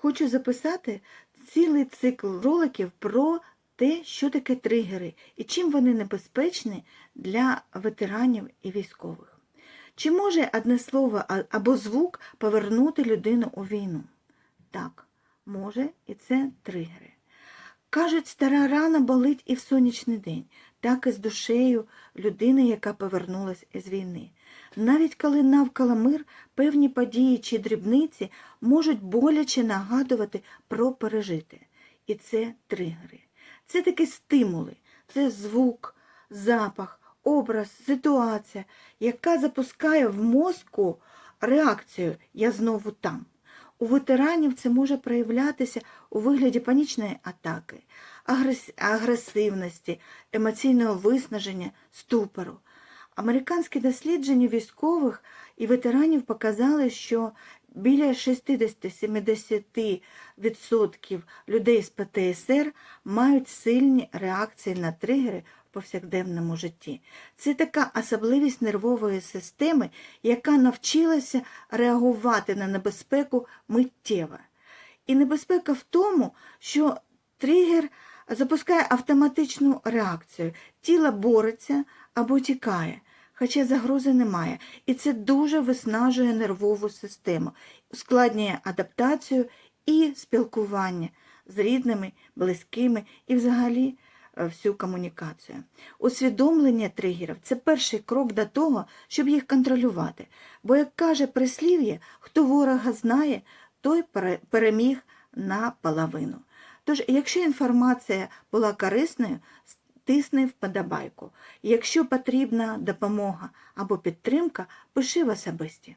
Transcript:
хочу записати цілий цикл роликів про те, що таке тригери і чим вони небезпечні для ветеранів і військових. Чи може одне слово або звук повернути людину у війну? Так, може, і це тригери. Кажуть, стара рана болить і в сонячний день, так і з душею людини, яка повернулась із війни. Навіть коли навколо мир, певні події чи дрібниці можуть боляче нагадувати про пережите. І це тригери. Це такі стимули, це звук, запах, образ, ситуація, яка запускає в мозку реакцію Я знову там. У ветеранів це може проявлятися у вигляді панічної атаки, агресивності, емоційного виснаження, ступору. Американські дослідження військових і ветеранів показали, що біля 60-70% людей з ПТСР мають сильні реакції на тригери в повсякденному житті. Це така особливість нервової системи, яка навчилася реагувати на небезпеку миттєво. І небезпека в тому, що тригер запускає автоматичну реакцію. Тіло бореться або тікає, хоча загрози немає. І це дуже виснажує нервову систему, ускладнює адаптацію і спілкування з рідними, близькими і взагалі е, всю комунікацію. Усвідомлення тригерів це перший крок до того, щоб їх контролювати. Бо, як каже прислів'я, хто ворога знає, той пере- переміг наполовину. Тож, якщо інформація була корисною, тисни вподобайку. Якщо потрібна допомога або підтримка, пиши в особисті.